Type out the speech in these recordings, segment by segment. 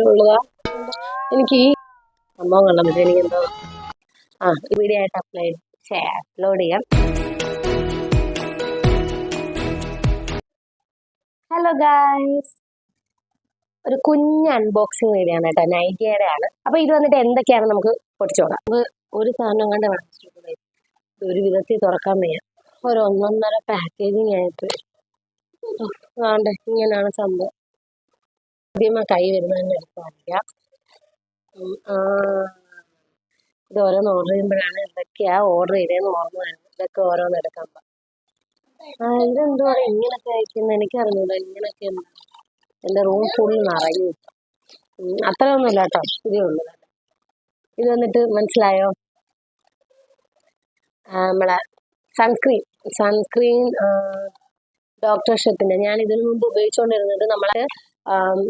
ഉള്ളതാ. എനിക്ക് ഈ സംഭവം പറ്റും എനിക്ക് എന്തോ ആ ഇവിടെ ആയിട്ട് അപ്ലൈ അപ്ലോഡ് ചെയ്യാം. ഹലോ ഗായ്സ് ഒരു കുഞ്ഞ് അൺബോക്സിങ് വീഡിയോ ആണ് കേട്ടോ. നൈറ്റിയുടെ ആണ്. അപ്പൊ ഇത് വന്നിട്ട് എന്തൊക്കെയാണ് നമുക്ക് പൊടിച്ചോടാം നമുക്ക് ഒരു സാധനം കണ്ട് വാങ്ങിച്ചിട്ടുണ്ട് ഒരു വിധത്തിൽ തുറക്കാൻ വയ്യ. ഒരു ഒന്നൊന്നര പാക്കേജിങ് ആയിട്ട്. വേണ്ട. ഇങ്ങനെയാണ് സംഭവം. ആദ്യമേ കൈ വരുന്നതെന്ന് എടുക്കാറില്ല ഇത് ഓരോന്ന് ഓർഡർ ചെയ്യുമ്പോഴാണ് എന്തൊക്കെയാ ഓർഡർ ചെയ്തതെന്ന് ഓർമ്മ വരുന്നത്. ഇതൊക്കെ ഓരോന്ന് എടുക്കാൻ ഇതെന്തോ ഇങ്ങനൊക്കെ അയക്കുന്നത് എനിക്കറിഞ്ഞൂടാ ഇങ്ങനൊക്കെ എന്താ എന്റെ റൂം ഫുൾ നിറഞ്ഞു ഒന്നും ഇല്ല കേട്ടോ. ഇതേ ഉള്ളൂ. ഇത് വന്നിട്ട് മനസ്സിലായോ? നമ്മളെ സൺസ്ക്രീൻ സൺസ്ക്രീൻ ഡോക്ടർ ഷെപ്പിന്റെ ഞാൻ ഇതിനു മുമ്പ് ഉപയോഗിച്ചുകൊണ്ടിരുന്നത് നമ്മളെ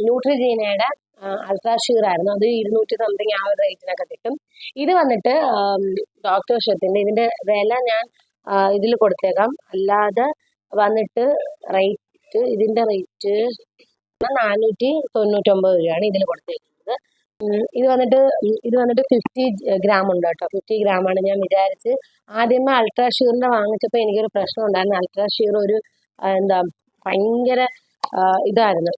ന്യൂട്രിജീനയുടെ അൾട്രാ ഷീർ ആയിരുന്നു. അത് ഇരുന്നൂറ്റി സംതിങ് ആ ഒരു റേറ്റിനൊക്കെ കിട്ടും. ഇത് വന്നിട്ട് ഡോക്ടർ ഷെപ്പിന്റെ ഇതിന്റെ വില ഞാൻ ഇതിൽ കൊടുത്തേക്കാം. അല്ലാതെ വന്നിട്ട് റേറ്റ് ഇതിന്റെ റേറ്റ് നാനൂറ്റി തൊണ്ണൂറ്റൊമ്പത് രൂപയാണ് ഇതിൽ കൊടുത്തേക്കുന്നത്. ഇത് വന്നിട്ട് ഇത് വന്നിട്ട് ഫിഫ്റ്റി ഗ്രാം ഉണ്ട് കേട്ടോ. ഫിഫ്റ്റി ആണ് ഞാൻ വിചാരിച്ച് ആദ്യമേ അൾട്രാ ഷീറിന്റെ വാങ്ങിച്ചപ്പോൾ എനിക്കൊരു പ്രശ്നം ഉണ്ടായിരുന്നു. അൾട്രാ ഒരു എന്താ ഭയങ്കര ഇതായിരുന്നു.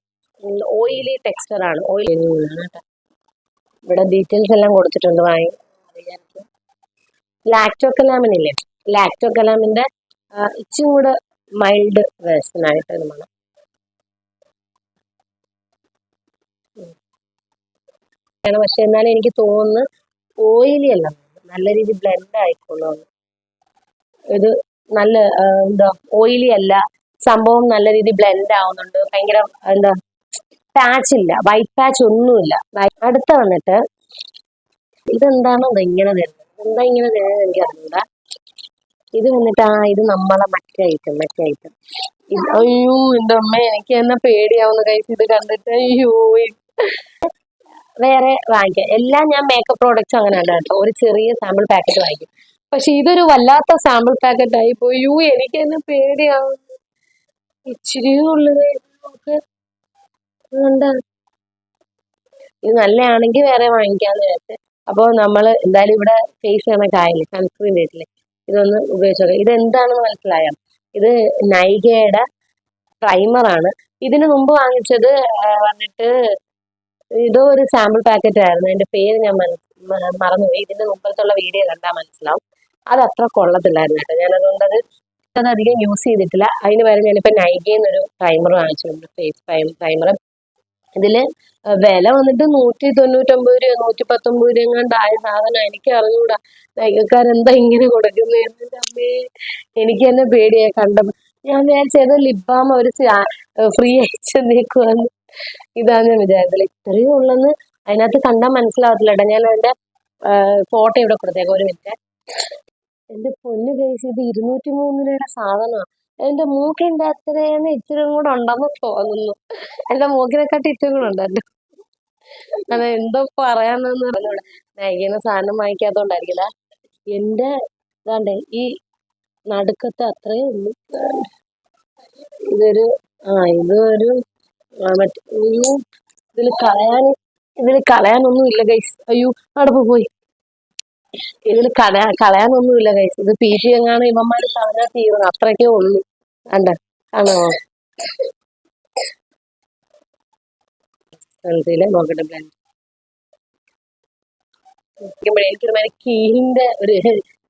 ഓയിലി ടെക്സ്ചർ ആണ്. ഓയിലി ഇവിടെ ഡീറ്റെയിൽസ് എല്ലാം കൊടുത്തിട്ടുണ്ട് വാങ്ങി. ലാക്ടോ കലാമിനില്ലേ ലാക്ടോ കലാമിന്റെ ഇച്ചും കൂടെ മൈൽഡ് വേർഷൻ ആയിട്ട് ഇത് വേണം. പക്ഷെ എന്നാലും എനിക്ക് തോന്നുന്നു ഓയിലി അല്ല. നല്ല രീതി ബ്ലെൻഡ് ആയിക്കോളൂ. ഇത് നല്ല എന്താ ഓയിലി അല്ല. സംഭവം നല്ല രീതി ബ്ലെൻഡ് ആവുന്നുണ്ട്. ഭയങ്കര എന്താ പാച്ച് ഇല്ല. വൈറ്റ് പാച്ച് ഒന്നുമില്ല. അടുത്ത വന്നിട്ട് ഇതെന്താണോ ഇത് ഇങ്ങനെ തരുന്നത്. എന്താ ഇങ്ങനെ തരുന്നത് എനിക്ക് അറിയില്ല ഇത് വന്നിട്ട് ആ ഇത് നമ്മളെ മറ്റേ ഐറ്റം മറ്റേ ഐറ്റം അയ്യോ എന്റെ അമ്മ എനിക്ക് തന്നെ പേടിയാവുന്ന കഴിച്ച് ഇത് കണ്ടിട്ട് അയ്യോ. വേറെ വാങ്ങിക്കാം. എല്ലാം ഞാൻ മേക്കപ്പ് പ്രോഡക്റ്റ്സ് അങ്ങനെ ഉണ്ട് കേട്ടോ. ഒരു ചെറിയ സാമ്പിൾ പാക്കറ്റ് വാങ്ങിക്കും. പക്ഷെ ഇതൊരു വല്ലാത്ത സാമ്പിൾ പാക്കറ്റ് ആയി പോയി. യു എനിക്ക് തന്നെ പേടിയാവും ഇച്ചിരി ഉള്ളത് നമുക്ക് ഇത് നല്ലതാണെങ്കിൽ വേറെ വാങ്ങിക്കാന്ന് വിചാരിച്ചു. അപ്പോൾ നമ്മൾ എന്തായാലും ഇവിടെ ഫേസ് ചെയ്യണ കായൽ സൺസ്ക്രീൻ വീട്ടിൽ ഇതൊന്ന് ഉപയോഗിച്ചോക്കാം ഇത് എന്താണെന്ന് മനസ്സിലായോ? ഇത് നൈകയുടെ പ്രൈമറാണ് ഇതിന് മുമ്പ് വാങ്ങിച്ചത് വന്നിട്ട് ഇതോ ഒരു സാമ്പിൾ പാക്കറ്റ് ആയിരുന്നു. അതിന്റെ പേര് ഞാൻ മറന്നുപോയി. ഇതിന്റെ മുമ്പത്തുള്ള വീഡിയോ കണ്ടാൽ മനസ്സിലാവും. അത് അത്ര കൊള്ളത്തില്ലായിരുന്നു കേട്ടോ. ഞാൻ അതുകൊണ്ട് അത് അധികം യൂസ് ചെയ്തിട്ടില്ല. അതിന് പകരം ഞാനിപ്പോ നിന്നൊരു പ്രൈമർ വാങ്ങിച്ചിട്ടുണ്ട് ഫേസ് പ്രൈമർ ഇതിൽ വില വന്നിട്ട് നൂറ്റി തൊണ്ണൂറ്റൊമ്പത് രൂപ നൂറ്റി പത്തൊമ്പത് രൂപ എങ്ങാണ്ട് ആയ സാധനം എനിക്ക് അറിഞ്ഞൂടാ നൈകക്കാരെന്താ ഇങ്ങനെ കൊടുക്കുന്നത് എന്നിട്ട് അമ്മേ എനിക്ക് തന്നെ പേടിയായി കണ്ടപ്പോ ഞാൻ വിചാരിച്ചത് ലിപ് ബാം അവർ ഫ്രീ അയച്ചു നീക്കുവാന്ന് ഇതാണ് ഞാൻ വിചാരിച്ചത്. ഇത്രയും ഉള്ളെന്ന് അതിനകത്ത് കണ്ടാൽ മനസ്സിലാവത്തില്ല ഞാൻ അതിന്റെ ഫോട്ടോ ഇവിടെ കൊടുത്തേക്കാം. ഒരു മിനിറ്റ്. എന്റെ പൊന്ന് കേസ് ഇത് ഇരുന്നൂറ്റി മൂന്ന് രൂപയുടെ സാധനമാണ് എന്റെ മൂക്കിന്റെ അത്രയാണ് ഇച്ചിരി കൂടെ ഉണ്ടെന്ന് തോന്നുന്നു. എന്റെ മൂക്കിനെക്കാട്ടി ഇച്ചിരി കൂടെ ഉണ്ടല്ലോ. അത് എന്തോ പറയാന്ന് പറഞ്ഞൂടെ നൈകിന സാധനം വാങ്ങിക്കാത്തോണ്ടായിരിക്കില്ല എന്റെ ഇതാണ്ടേ ഈ നടുക്കത്തെ അത്രയേ ഉള്ളൂ. ഇതൊരു ആ ഇതൊരു മറ്റേ ഇതിൽ കളയാൻ ഇതിൽ കളയാനൊന്നും ഇല്ല ഗൈസ്. അയ്യോ അവിടെ പോയി. ഇതിൽ കളയാ കളയാനൊന്നും ഇല്ല ഗൈസ്. ഇത് പി ജി എങ്ങാണ് ഇവന്മാര് കളഞ്ഞാൽ തീർന്നു. അത്രയ്ക്കേ ഉള്ളൂ. കണ്ട? ആണോ? എനിക്കൊരു കീലിന്റെ ഒരു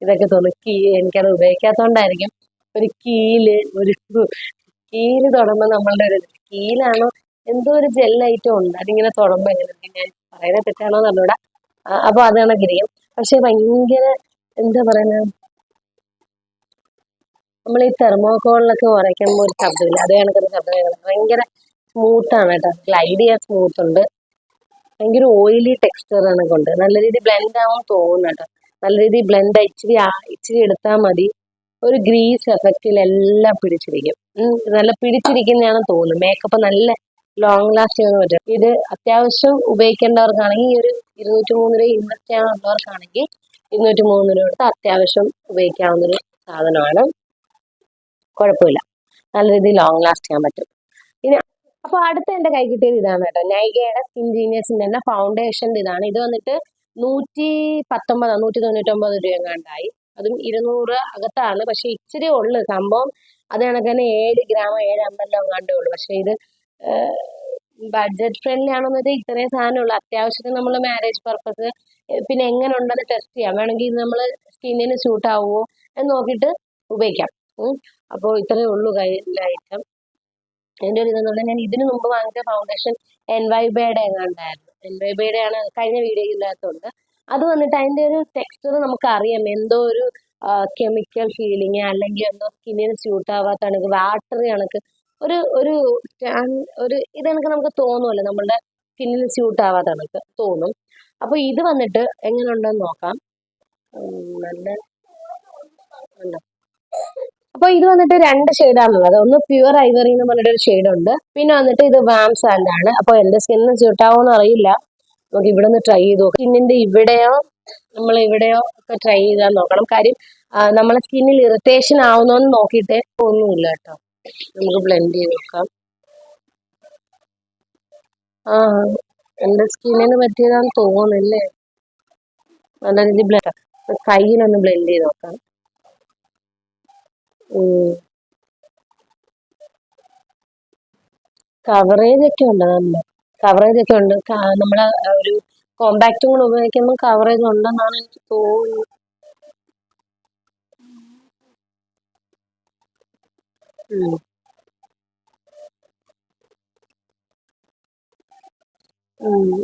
ഇതൊക്കെ തോന്നും കീ എനിക്കത് ഉപയോഗിക്കാത്തോണ്ടായിരിക്കും. ഒരു കീൽ ഒരു കീൽ തുടങ്ങുമ്പോ നമ്മളുടെ ഒരു കീലാണോ? എന്തോ ഒരു ജെൽ ഐറ്റം ഉണ്ട്. അതിങ്ങനെ തുടങ്ങുമ്പോ എങ്ങനെ ഞാൻ പറയുന്നത് തെറ്റാണോ എന്ന് അറിഞ്ഞൂടാ ആ, അപ്പൊ അത് കണക്കിരിക്കും പക്ഷെ ഭയങ്കര എന്താ പറയുന്നത്? നമ്മൾ ഈ തെർമോക്കോളിലൊക്കെ ഉറയ്ക്കുമ്പോൾ ഒരു ശബ്ദമില്ല. അതേ കണക്കൊരു ശബ്ദം കേൾക്കുന്നത് ഭയങ്കര സ്മൂത്താണ് കേട്ടോ. ഗ്ലൈഡ് ചെയ്യാൻ സ്മൂത്ത് ഉണ്ട്. ഭയങ്കര ഓയിലി ടെക്സ്ചർ ആണ് കൊണ്ട്. നല്ല രീതിയിൽ ബ്ലെൻഡ് ആവാൻ തോന്നുന്നു കേട്ടോ. നല്ല രീതിയിൽ ബ്ലെൻഡ് ഇച്ചിരി ഇച്ചിരി എടുത്താൽ മതി. ഒരു ഗ്രീസ് എഫക്റ്റിൽ എല്ലാം പിടിച്ചിരിക്കും. നല്ല പിടിച്ചിരിക്കുന്നതാണ് തോന്നുന്നത് മേക്കപ്പ് നല്ല ലോങ് ലാസ്റ്റ് ചെയ്യാൻ പറ്റും. ഇത് അത്യാവശ്യം ഉപയോഗിക്കേണ്ടവർക്കാണെങ്കിൽ ഒരു ഇരുന്നൂറ്റി മൂന്ന് രൂപ ഇൻവെസ്റ്റ് ചെയ്യാനുള്ളവർക്കാണെങ്കിൽ ഇരുന്നൂറ്റി മൂന്ന് രൂപ കൊടുത്ത് അത്യാവശ്യം ഉപയോഗിക്കാവുന്നൊരു സാധനമാണ്. കുഴപ്പമില്ല. നല്ല രീതിയിൽ ലോങ് ലാസ്റ്റ് ചെയ്യാൻ പറ്റും. ഇനി അപ്പൊ അടുത്ത എന്റെ കൈ കിട്ടിയത് ഇതാണ് കേട്ടോ. നൈകയുടെ സ്കിൻ ജീനിയസിന്റെ തന്നെ ഫൗണ്ടേഷന്റെ ഇതാണ്. ഇത് വന്നിട്ട് നൂറ്റി പത്തൊമ്പത് നൂറ്റി തൊണ്ണൂറ്റൊമ്പത് രൂപ എങ്ങാണ്ടായി അതും ഇരുന്നൂറ് അകത്താണ്. പക്ഷെ ഇച്ചിരി ഉള്ളു സംഭവം. അത് കണക്ക് തന്നെ ഏഴ് ഗ്രാം ഏഴ് അമ്പലം എങ്ങാണ്ടേ ഉള്ളു. പക്ഷെ ഇത് ബഡ്ജറ്റ് ഫ്രണ്ട്ലി ആണെന്ന് വെച്ചാൽ ഇത്രയും സാധനമുള്ളൂ അത്യാവശ്യത്തിന് നമ്മൾ മാരേജ് പർപ്പസ് പിന്നെ എങ്ങനെ ഉണ്ടെന്ന് ടെസ്റ്റ് ചെയ്യാം. വേണമെങ്കിൽ ഇത് നമ്മൾ സ്കിന്നിന് സ്യൂട്ട് ആവുമോ എന്ന് നോക്കിയിട്ട് ഉപയോഗിക്കാം. അപ്പോൾ ഇത്രയേ ഉള്ളൂ കയ്യിലെ ഐറ്റം. എന്റെ ഒരു ഇതെന്ന് പറഞ്ഞാൽ ഞാൻ ഇതിനു മുമ്പ് വാങ്ങിച്ച ഫൗണ്ടേഷൻ എൻ വൈ ബേയുടെ എങ്ങാണ്ടായിരുന്നു എൻ വൈ ബേയുടെ ആണ് കഴിഞ്ഞ വീഡിയോയില്ലാത്തതുകൊണ്ട് അത് വന്നിട്ട് അതിന്റെ ഒരു ടെക്സ്ചർ നമുക്ക് അറിയാം എന്തോ ഒരു കെമിക്കൽ ഫീലിങ് അല്ലെങ്കിൽ എന്തോ സ്കിന്നിന് സ്യൂട്ട് ആവാത്ത കണക്ക് വാട്ടറി കണക്ക്. ഒരു ഒരു ഒരു ഇത് കണക്ക് നമുക്ക് തോന്നുമല്ലോ നമ്മളുടെ സ്കിന്നിന് സ്യൂട്ട് ആവാത്ത കണക്ക് തോന്നും. അപ്പോൾ ഇത് വന്നിട്ട് എങ്ങനെ ഉണ്ടെന്ന് നോക്കാം നല്ല അപ്പോൾ ഇത് വന്നിട്ട് രണ്ട് ഷെയ്ഡാണുള്ളത് ഒന്ന് പ്യുവർ ഐവറി എന്ന് പറഞ്ഞിട്ട് ഒരു ഷെയ്ഡ് ഉണ്ട് പിന്നെ വന്നിട്ട് ഇത് വാം സാൻഡ് ആണ്. അപ്പോൾ എന്റെ സ്കിന്നിന് സ്യൂട്ടാവോന്ന് അറിയില്ല. നമുക്ക് ഇവിടെ നിന്ന് ട്രൈ ചെയ്ത് നോക്കാം. സ്കിന്നിന്റെ ഇവിടെയോ നമ്മൾ ഇവിടെയോ ഒക്കെ ട്രൈ ചെയ്താൽ നോക്കണം. കാര്യം നമ്മളെ സ്കിന്നിൽ ഇറിറ്റേഷൻ ആവുന്നോന്ന് നോക്കിയിട്ട് ഒന്നുമില്ല കേട്ടോ. നമുക്ക് ബ്ലെൻഡ് ചെയ്ത് നോക്കാം. ആ എന്റെ സ്കിന്നിന് പറ്റിയതാന്ന് തോന്നുന്നില്ലേ? നല്ല രീതി ബ്ലെൻഡ് കയ്യിലൊന്ന് ബ്ലെൻഡ് ചെയ്ത് നോക്കാം. കവറേജ് ഒക്കെ ഉണ്ട് നല്ല കവറേജ് ഒക്കെ ഉണ്ട്. നമ്മൾ ഒരു കോമ്പാക്റ്റും കൂടെ ഉപയോഗിക്കുമ്പോൾ കവറേജ് ഉണ്ടെന്നാണ് എനിക്ക് തോന്നുന്നത്.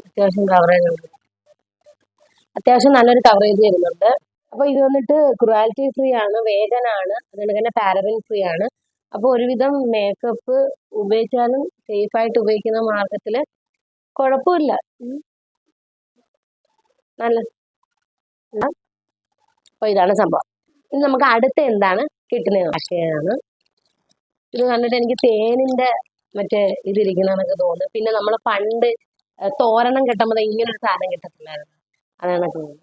അത്യാവശ്യം കവറേജ് ഉണ്ട്. അത്യാവശ്യം നല്ലൊരു കവറേജ് വരുന്നുണ്ട്. അപ്പോൾ ഇത് വന്നിട്ട് ക്രുവാലിറ്റി ഫ്രീ ആണ് വേഗൻ ആണ് അതുകൊണ്ട് തന്നെ പാരബിൻ ഫ്രീ ആണ്. അപ്പോൾ ഒരുവിധം മേക്കപ്പ് ഉപയോഗിച്ചാലും സേഫ് ആയിട്ട് ഉപയോഗിക്കുന്ന മാർഗത്തിൽ കുഴപ്പമില്ല. നല്ല. അപ്പോൾ ഇതാണ് സംഭവം. ഇനി നമുക്ക് അടുത്ത എന്താണ് കിട്ടുന്നത് ആശയമാണ് ഇത് കണ്ടിട്ട് എനിക്ക് തേനിന്റെ മറ്റേ ഇതിരിക്കണമെന്നൊക്കെ തോന്നുന്നു. പിന്നെ നമ്മൾ പണ്ട് തോരണം കെട്ടുമ്പോൾ ഇങ്ങനെ ഒരു സാധനം കിട്ടത്തില്ലായിരുന്നു. അതാണ് തോന്നുന്നത്.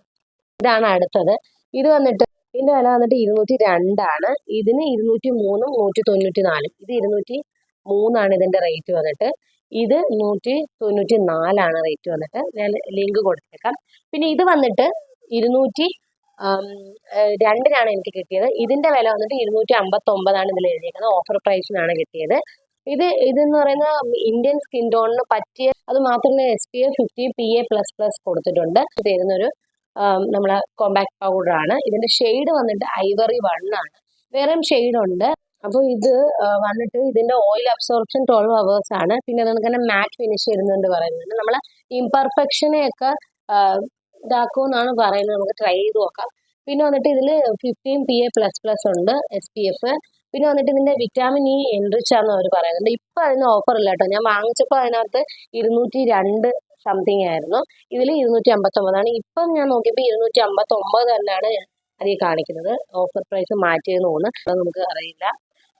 ഇതാണ് അടുത്തത്. ഇത് വന്നിട്ട് ഇതിന്റെ വില വന്നിട്ട് ഇരുന്നൂറ്റി രണ്ടാണ്. ഇതിന് ഇരുന്നൂറ്റി മൂന്നും നൂറ്റി തൊണ്ണൂറ്റി നാലും ഇത് ഇരുന്നൂറ്റി മൂന്നാണ് ഇതിന്റെ റേറ്റ് വന്നിട്ട്. ഇത് നൂറ്റി തൊണ്ണൂറ്റി നാലാണ് റേറ്റ് വന്നിട്ട്. ഞാൻ ലിങ്ക് കൊടുത്തേക്കാം. പിന്നെ ഇത് വന്നിട്ട് ഇരുന്നൂറ്റി രണ്ടിനാണ് എനിക്ക് കിട്ടിയത്. ഇതിന്റെ വില വന്നിട്ട് ഇരുന്നൂറ്റി അമ്പത്തി ഒമ്പതാണ് ഇതിൽ എഴുതിയിരിക്കുന്നത് ഓഫർ പ്രൈസിനാണ് കിട്ടിയത്. ഇത് ഇതെന്ന് പറയുന്ന ഇന്ത്യൻ സ്കിൻ ടോണിന് പറ്റിയ അത് മാത്രമല്ല S P A fifty P A plus plus കൊടുത്തിട്ടുണ്ട്. തരുന്നൊരു നമ്മളെ കോമ്പാക്ട് പൗഡർ ആണ്. ഇതിന്റെ ഷെയ്ഡ് വന്നിട്ട് ഐവറി വൺ ആണ്. വേറെയും ഷെയ്ഡ് ഉണ്ട്. അപ്പോൾ ഇത് വന്നിട്ട് ഇതിന്റെ ഓയിൽ അബ്സോർപ്ഷൻ ട്വൽവ് അവേഴ്സ് ആണ്. പിന്നെ നമുക്ക് തന്നെ മാറ്റ് ഫിനിഷ് ചെയ്യുന്നുണ്ട് പറയുന്നുണ്ട്. നമ്മളെ ഇംപെർഫെക്ഷനെ ഒക്കെ ഇതാക്കുമെന്നാണ് പറയുന്നത്. നമുക്ക് ട്രൈ ചെയ്ത് നോക്കാം. പിന്നെ വന്നിട്ട് ഇതിൽ fifteen P A plus plus ഉണ്ട് എസ് പി എഫ് പിന്നെ വന്നിട്ട് ഇതിന്റെ വിറ്റാമിൻ ഇ എൻറിച്ച് ആണെന്ന് അവർ പറയുന്നുണ്ട്. ഇപ്പൊ അതിന് ഓഫർ ഇല്ല കേട്ടോ. ഞാൻ വാങ്ങിച്ചപ്പോൾ അതിനകത്ത് ഇരുന്നൂറ്റി രണ്ട് സംതിങ് ആയിരുന്നു. ഇതിൽ ഇരുന്നൂറ്റി അമ്പത്തൊമ്പതാണ് ഇപ്പം ഞാൻ നോക്കിയപ്പോൾ ഇരുന്നൂറ്റി അമ്പത്തൊമ്പത് തന്നെയാണ് അതിൽ കാണിക്കുന്നത്. ഓഫർ പ്രൈസ് മാറ്റിയെന്ന് തോന്നുന്നു. അത് നമുക്ക് അറിയില്ല.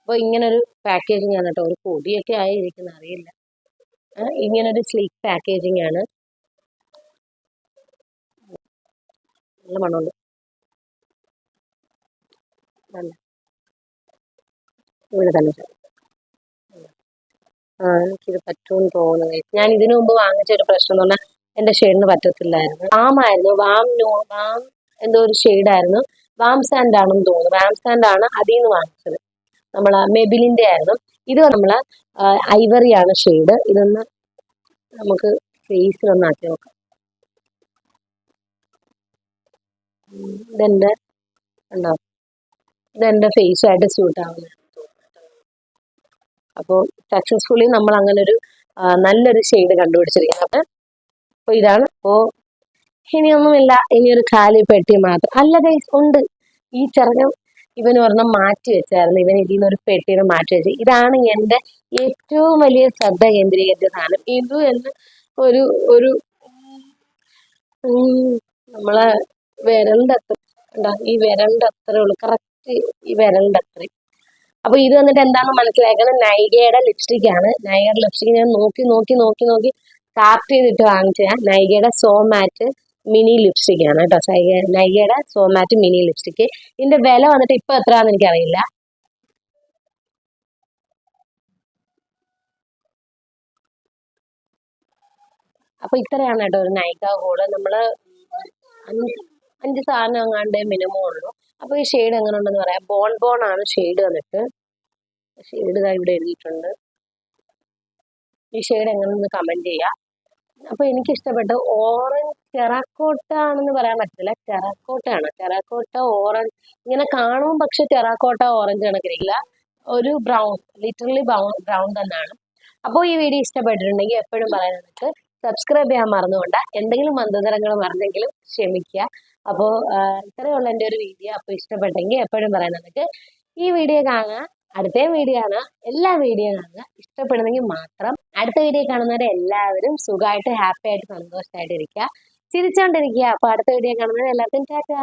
അപ്പോൾ ഇങ്ങനൊരു പാക്കേജിങ് ആണ് കേട്ടോ. ഒരു പൊടിയൊക്കെ ആയിരിക്കുന്ന അറിയില്ല. ഇങ്ങനൊരു സ്ലീക്ക് പാക്കേജിങ് ആണ്. നല്ല മണമുണ്ട്. നല്ല. ഇവിടെ തന്നെ എനിക്കിത് പറ്റുമെന്ന് തോന്നുന്നു. ഞാൻ ഇതിനു മുമ്പ് വാങ്ങിച്ച ഒരു പ്രശ്നം എന്ന് പറഞ്ഞാൽ എന്റെ ഷെയ്ഡിന് പറ്റത്തില്ലായിരുന്നു. വാം ആയിരുന്നു. വാം നോ വാം എന്തോ ഒരു ഷെയ്ഡായിരുന്നു. വാം സാൻഡ് ആണെന്ന് തോന്നുന്നു. വാം സാൻഡ് ആണ് അതിൽ നിന്ന് വാങ്ങിച്ചത്. നമ്മളെ മെബിലിന്റെ ആയിരുന്നു. ഇത് നമ്മളെ ഐവറി ആണ് ഷെയ്ഡ്. ഇതൊന്ന് നമുക്ക് ഫേസിൽ ഒന്ന് ആക്കി നോക്കാം. ഇതെന്റെ ഉണ്ടോ ഇതെന്റെ ഫേസുമായിട്ട് സ്യൂട്ട് അപ്പോൾ സക്സസ്ഫുള്ളി നമ്മൾ അങ്ങനെ ഒരു നല്ലൊരു ഷെയ്ഡ് കണ്ടുപിടിച്ചിരിക്കുന്നത് അപ്പോൾ ഇതാണ്. അപ്പോൾ ഇനിയൊന്നുമില്ല. ഇനി ഒരു കാലി പെട്ടി മാത്രം. അല്ല ഉണ്ട്. ഈ ചെറുക്കൻ ഇവൻ ഒരെണ്ണം മാറ്റി വെച്ചായിരുന്നു. ഇവൻ ഇതിൽ നിന്ന് ഒരു പെട്ടിനെ മാറ്റി വെച്ചത് ഇതാണ് എന്റെ ഏറ്റവും വലിയ ശ്രദ്ധ കേന്ദ്രീകരിച്ച സാധനം. ഇത് എന്ന് ഒരു ഒരു നമ്മളെ വിരലിന്റെ അത്ര ഈ വിരലിന്റെ അത്രേ കറക്റ്റ് ഈ വിരലിന്റെ അത്രയും അപ്പൊ ഇത് വന്നിട്ട് എന്താണെന്ന് മനസ്സിലാക്കുന്നത് നൈകയുടെ ലിപ്സ്റ്റിക് ആണ്. നൈകയുടെ ലിപ്സ്റ്റിക് ഞാൻ നോക്കി നോക്കി നോക്കി നോക്കി കാർട്ട് ചെയ്തിട്ട് വാങ്ങിച്ച നൈകയുടെ സോ മാറ്റ് മിനി ലിപ്സ്റ്റിക് ആണ് കേട്ടോ. സൈ നൈകയുടെ സോ മാറ്റ് മിനി ലിപ്സ്റ്റിക് ഇതിന്റെ വില വന്നിട്ട് ഇപ്പൊ എത്രയാണെന്ന് എനിക്കറിയില്ല. അപ്പൊ ഇത്രയാണ് കേട്ടോ ഒരു നൈക കൂടെ. നമ്മൾ അഞ്ച് സാധനം എങ്ങാണ്ട് മിനിമം ഉള്ളൂ. അപ്പൊ ഈ ഷെയ്ഡ് എങ്ങനെ ഉണ്ടെന്ന് പറയാം. ബോൺ ബോൺ ആണ് ഷെയ്ഡ് വന്നിട്ട് ഷെയ്ഡ് ഇതാ ഇവിടെ എഴുതിയിട്ടുണ്ട്. ഈ ഷെയ്ഡ് എങ്ങനെയെന്ന് കമന്റ് ചെയ്യാം. അപ്പൊ എനിക്ക് ഇഷ്ടപ്പെട്ട ഓറഞ്ച് ടെറാക്കോട്ട ആണെന്ന് പറയാൻ പറ്റില്ല ടെറാക്കോട്ട ആണ് ടെറാക്കോട്ട ഓറഞ്ച് ഇങ്ങനെ കാണും പക്ഷെ ടെറാക്കോട്ട ഓറഞ്ച് കണക്കിരിക്കില്ല ഒരു ബ്രൗൺ ലിറ്ററലി ബ്രൗൺ ബ്രൗൺ തന്നെയാണ്. അപ്പോൾ ഈ വീഡിയോ ഇഷ്ടപ്പെട്ടിട്ടുണ്ടെങ്കിൽ എപ്പോഴും പറയാനായിട്ട് സബ്സ്ക്രൈബ് ചെയ്യാൻ മറന്നുകൊണ്ട്. എന്തെങ്കിലും മന്ദതരങ്ങൾ മറന്നെങ്കിലും ക്ഷമിക്കുക. അപ്പോൾ ഇത്രയുള്ള എന്റെ ഒരു വീഡിയോ അപ്പോൾ ഇഷ്ടപ്പെട്ടെങ്കിൽ എപ്പോഴും പറയാനായിട്ട് ഈ വീഡിയോ കാണുക. അടുത്ത വീഡിയോ കാണുക എല്ലാ വീഡിയോ കാണുക. ഇഷ്ടപ്പെടുന്നെങ്കിൽ മാത്രം അടുത്ത വീഡിയോ കാണുന്നവരെ എല്ലാവരും സുഖമായിട്ട് ഹാപ്പി ആയിട്ട് സന്തോഷമായിട്ട് ഇരിക്കുക. ചിരിച്ചോണ്ടിരിക്കുക. അപ്പോൾ അടുത്ത വീഡിയോ കാണുന്നവരെ എല്ലാവർക്കും ടാറ്റാ.